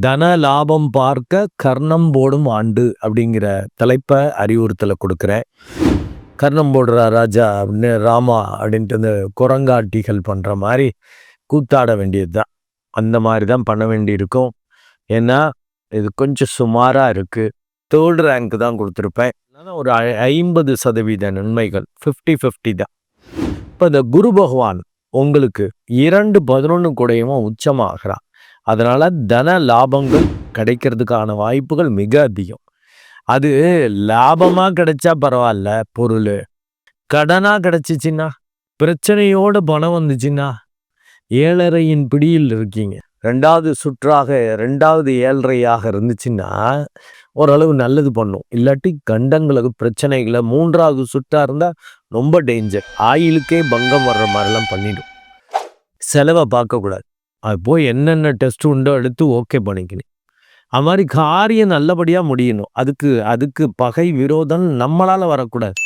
தன லாபம் பார்க்க கர்ணம் போடும் ஆண்டு அப்படிங்கிற தலைப்பை அறிவுறுத்தலை கொடுக்குறேன் கர்ணம் போடுறா ராஜா அப்படின்னு ராமா அப்படின்ட்டு இந்த குரங்காட்டிகள் பண்ணுற மாதிரி கூத்தாட வேண்டியது தான் அந்த மாதிரி தான் பண்ண வேண்டியிருக்கும். ஏன்னா இது கொஞ்சம் சுமாராக இருக்குது தேர்ட் ரேங்க் தான் கொடுத்துருப்பேன். அதனால ஒரு ஐ- ஐம்பது சதவீத நன்மைகள் ஃபிஃப்டி ஃபிஃப்டி தான். இப்போ இந்த குரு பகவான் உங்களுக்கு இரண்டு பதினொன்று கூடயும் உச்சமாகிறான் அதனால் தன லாபங்கள் கிடைக்கிறதுக்கான வாய்ப்புகள் மிக அதிகம். அது லாபமாக கிடைச்சா பரவாயில்ல பொருள். கடனாக கிடைச்சிச்சின்னா பிரச்சனையோட பணம் வந்துச்சுன்னா ஏழரையின் பிடியில் இருக்கீங்க. ரெண்டாவது சுற்றாக ரெண்டாவது ஏழரையாக இருந்துச்சுன்னா ஓரளவு நல்லது பண்ணும். இல்லாட்டி கண்டங்களுக்கு பிரச்சனைகளை மூன்றாவது சுற்றாக இருந்தால் ரொம்ப டேஞ்சர் ஆயிலுக்கே பங்கம் வர்ற மாதிரிலாம் பண்ணிடும். செலவை பார்க்கக்கூடாது. அது போய் என்னென்ன டெஸ்ட் உண்டோ எடுத்து ஓகே பண்ணிக்கணும் அது மாதிரி காரியம் நல்லபடியாக முடியணும். அதுக்கு அதுக்கு பகை விரோதம் நம்மளால் வரக்கூடாது.